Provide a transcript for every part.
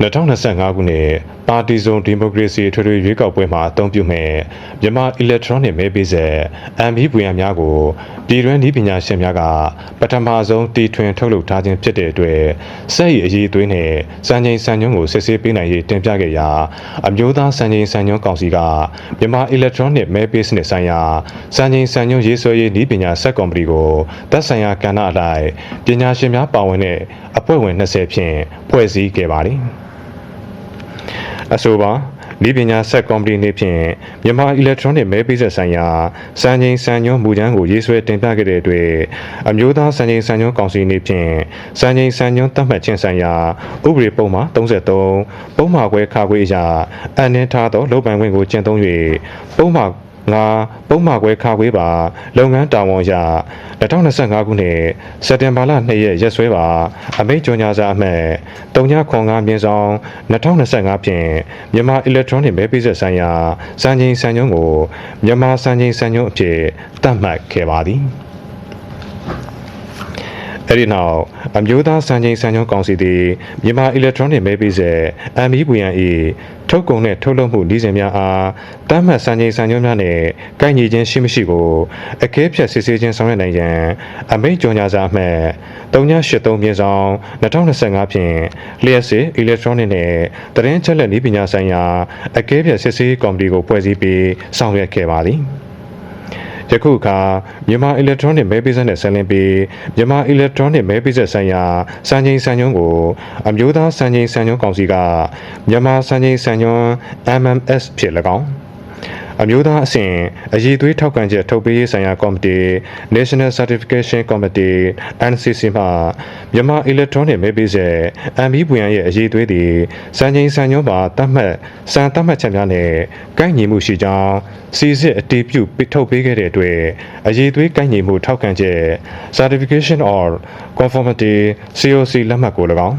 2025ခုနှစ် ပါတီစုံဒီမိုကရေစီထွေထွေရွေးကောက်ပွဲမှာအသုံးပြုမဲ့မြန်မာ electronic မဲပေးဆက် MB ပွေရများကိုပြည်တွင်းဤပညာရှင်များကပထမဆုံးတီထွင်ထုတ်လုပ်ထားခြင်းဖြစ်တဲ့အတွက်စက်ရည်အရေးအသွေးနဲ့စံချိန်စံညွှန်းကိုစစ်ဆေးပေးနိုင်ရေးတင်ပြခဲ့ရာအမျိုးသားစံချိန်စံညွှန်းကောင်စီကမြန်မာ electronic မဲပေးစနစ်ဆိုင်ရာစံချိန်စံညွှန်းရေးဆွဲရေးဤပညာဆက်ကော်မတီကိုသက်ဆိုင်ရာကဏ္ဍအလိုက်ပညာရှင်များပါဝင်တဲ့အဖွဲ့ဝင်20ဖြင့်ဖွဲ့စည်းခဲ့ပါတယ်။ အဆိုပါဤပညာဆက်ကော်မတီနေဖြင့်မြန်မာ electronic မဲပေးဆက်ဆိုင်ရာစံချိန်စံညွှန်းမူကြမ်းကိုရေးဆွဲတင်ပြခဲ့တဲ့အတွက်အမျိုးသားစံချိန်စံညွှန်းကောင်စီနေဖြင့်စံချိန်စံညွှန်းသတ်မှတ်ခြင်းဆိုင်ရာဥပဒေပုံမှာ33ပုံမှာခွဲခါခွေအရာအန်နှင်းထားသောလုပ်ပိုင်ခွင့်ကိုကျင့်သုံး၍ပုံမှာ ငါပုံမှာခွဲခါခွေးပါလုပ်ငန်းတာဝန်အရ2025ခုနှစ်စက်တင်ဘာလ2ရက်ရက်စွဲပါအမိန့်ကြော်ညာစာအမှတ်3995မြင်းဆောင်2025ဖြင့်မြန်မာ electronic မဲပေးဆက်ဆိုင်ရာစံချိန်စံညွှန်းကိုမြန်မာစံချိန်စံညွှန်းအဖြစ်သတ်မှတ်ခဲ့ပါသည် အဲ့ဒီနောက်အမျိုးသားစံချိန်စံညွှန်းကောင်စီသည်မြန်မာ electronic မဲပေးဆက် MEVN ၏ထုတ်ကုန်နှင့်ထုတ်လုပ်မှုနည်းစဉ်များအားတမ်းမှတ်စံချိန်စံညွှန်းများနှင့်ကိုက်ညီခြင်းရှိမရှိကိုအကဲဖြတ်စစ်ဆေးခြင်းဆောင်ရွက်နိုင်ရန်အမိန့်ကြော်ညာစာအမှတ်3983မြင်းဆောင်2025ဖြင့်လျှက်စစ် electronic နှင့်တရင်ချက်လက်နည်းပညာဆိုင်ရာအကဲဖြတ်စစ်ဆေးကော်မတီကိုဖွဲ့စည်းပြီးဆောင်ရွက်ခဲ့ပါသည် ယခုအခါမြန်မာ electronic မဲပေးဆက်နဲ့ဆက်လင်းပြီးမြန်မာ electronic မဲပေးဆက်ဆိုင်ရာစံချိန်စံညွှန်းကိုအမျိုးသားစံချိန်စံညွှန်းကောင်စီကမြန်မာစံချိန်စံညွှန်း MMS ဖြစ်၎င်း အမျိုးသားအဆင့်အည်သွေးထောက်ခံချက်ထုတ်ပေးရေးဆိုင်ရာကော်မတီ National Certification Committee NCC မှမြန်မာ electronic မဲပေးဆက် MB ပွင့်ရဲ့အည်သွေးသည်စံချိန်စံညွှန်းပါတတ်မှတ်စံတတ်မှတ်ချက်များနဲ့ကိုက်ညီမှုရှိကြောင်းစီစစ်အတည်ပြုပိထုတ်ပေးခဲ့တဲ့အတွက်အည်သွေးကိုက်ညီမှုထောက်ခံချက် Certification or Conformity COC လက်မှတ်ကို၎င်း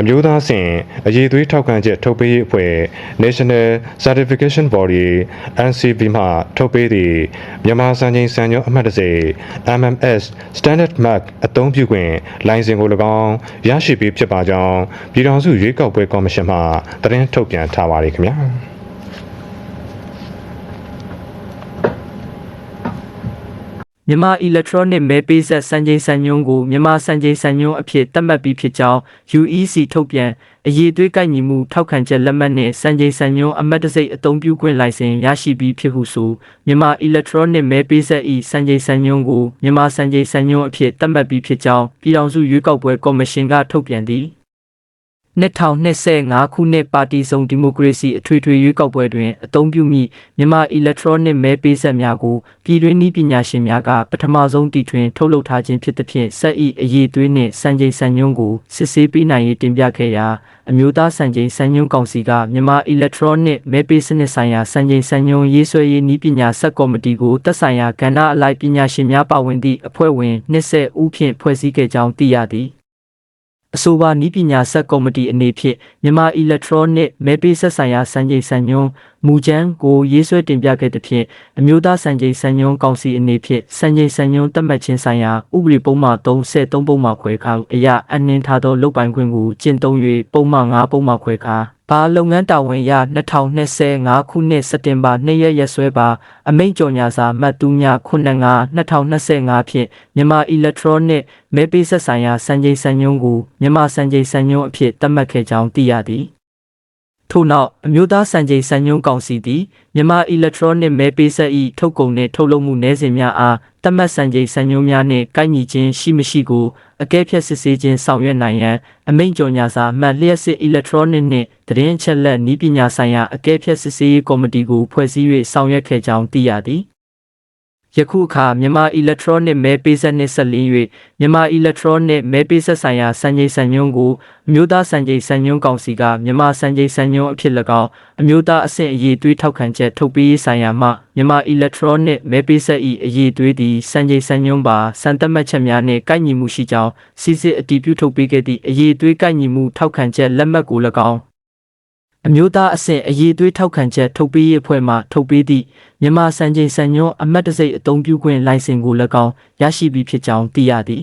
အမျိုးသားအဆင့်အည်သွေးထောက်ခံချက်ထုတ်ပေးရေးအဖွဲ့ National Certification Body NCB မှထုတ်ပေးသည့်မြန်မာစံချိန်စံညွှန်းအမှတ်တစေ MMS Standard Mark အသုံးပြုခွင့်လိုင်စင်ကို၎င်းရရှိပြီးဖြစ်ပါကြောင်းပြည်ထောင်စုရွေးကောက်ပွဲကော်မရှင်မှသတင်းထုတ်ပြန်ထားပါရခင်ဗျာ မြန်မာ electronic မဲပေးဆက်စံချိန်စံညွှန်းကိုမြန်မာစံချိန်စံညွှန်းအဖြစ်သတ်မှတ်ပြီးဖြစ်ကြောင်း UEC ထုတ်ပြန်အရေးသွေးကိုက်ညီမှုထောက်ခံချက်လက်မှတ်နှင့်စံချိန်စံညွှန်းအမတ်တစိတ်အသုံးပြုခွင့်လိုင်စင်ရရှိပြီးဖြစ်ဟုဆိုမြန်မာ electronic မဲပေးဆက်၏စံချိန်စံညွှန်းကိုမြန်မာစံချိန်စံညွှန်းအဖြစ်သတ်မှတ်ပြီးဖြစ်ကြောင်းပြည်ထောင်စုရွေးကောက်ပွဲကော်မရှင်ကထုတ်ပြန်သည် 2025ခုနှစ်ပါတီစုံဒီမိုကရေစီအထွေထွေရွေးကောက်ပွဲတွင်အသုံးပြုမိမြန်မာ electronic မဲပေးဆက်များကိုပြည်တွင်းနည်းပညာရှင်များကပထမဆုံးတည်ထွင်ထုတ်လုပ်ထားခြင်းဖြစ်သဖြင့်စက်ဤအရေးသွေးနှင့်စံချိန်စံညွှန်းကိုစစ်ဆေးပေးနိုင်ရေးတင်ပြခဲ့ရာအမျိုးသားစံချိန်စံညွှန်းကောင်စီကမြန်မာ electronic မဲပေးစနစ်ဆိုင်ရာစံချိန်စံညွှန်းရေးဆွဲရေးနည်းပညာဆက်ကော်မတီကိုသက်ဆိုင်ရာကဏ္ဍအလိုက်ပညာရှင်များပါဝင်သည့်အဖွဲ့ဝင်20ဦးဖြင့်ဖွဲ့စည်းခဲ့ကြောင်းသိရသည် အဆိုပါနီးပညာဆက်ကော်မတီအနေဖြင့်မြန်မာ electronic မဲပေးဆက်ဆိုင်ရာစံချိန်စံညွှန်းမူချမ်းကိုရေးဆွဲတင်ပြခဲ့သဖြင့်အမျိုးသားစံချိန်စံညွှန်းကောင်စီအနေဖြင့်စံချိန်စံညွှန်းသတ်မှတ်ခြင်းဆိုင်ရာဥပဒေပုံမှန်33ပုံမှန်ခွဲခါအရာအနှင်းထားသောလုပ်ပိုင်ခွင့်ကိုကျင့်သုံး၍ပုံမှန်5ပုံမှန်ခွဲခါ ဘာလုပ်ငန်းတာဝန်ရ2025ခုနှစ်စက်တင်ဘာ2ရက်ရက်စွဲပါအမိန့်ကြော်ညာစာမှတ်တူးည95 2025ဖြင့်မြန်မာ electronic မဲပေးဆက်ဆိုင်ရာစံချိန်စံညွှန်းကိုမြန်မာစံချိန်စံညွှန်းအဖြစ်သတ်မှတ်ခဲ့ကြောင်းသိရသည်ထို့နောက်အမျိုးသားစံချိန်စံညွှန်းကောင်စီသည်မြန်မာ electronic မဲပေးဆက်၏ထုတ်ကုန်နှင့်ထုတ်လုပ်မှုနည်းစဉ်များအားတတ်မှတ်စံချိန်စံညွှန်းများနှင့်ကိုက်ညီခြင်းရှိမရှိကို အကဲဖြတ်စစ်ဆေးခြင်းဆောင်ရွက်နိုင်ရန်အမိန့်ကြော်ညာစာမှတ်လျှက်စစ် electronic နှင့်သတင်းအချက်လက်နည်းပညာဆိုင်ရာအကဲဖြတ်စစ်ဆေးရေးကော်မတီကိုဖွဲ့စည်း၍ဆောင်ရွက်ခဲ့ကြောင်းသိရသည် ယခုအခါမြန်မာ electronic မဲပေးဆက်နှင့်ဆက်လင်း၍မြန်မာ electronic မဲပေးဆက်ဆိုင်ရာစံချိန်စံညွှန်းကိုအမျိုးသားစံချိန်စံညွှန်းကောင်စီကမြန်မာစံချိန်စံညွှန်းအဖြစ်၎င်းအမျိုးသားအဆင့်အရေးသွေးထောက်ခံချက်ထုတ်ပေးရေးဆိုင်ရာမှမြန်မာ electronic မဲပေးဆက်၏အရေးသွေးသည်စံချိန်စံညွှန်းပါစံတတ်မှတ်ချက်များနှင့်ကိုက်ညီမှုရှိကြောင်းစစ်စစ်အတည်ပြုထုတ်ပေးခဲ့သည့်အရေးသွေးကိုက်ညီမှုထောက်ခံချက်လက်မှတ်ကို၎င်း အမျိုးသားအဆင့်အရေးသွေးထောက်ခံချက်ထုတ်ပေးရေးအဖွဲ့မှထုတ်ပေးသည့်မြန်မာစံချိန်စံညွှန်းအမတ်တစိတ်အသုံးပြုခွင့်လိုင်စင်ကို၎င်းရရှိပြီးဖြစ်ကြောင်းသိရသည်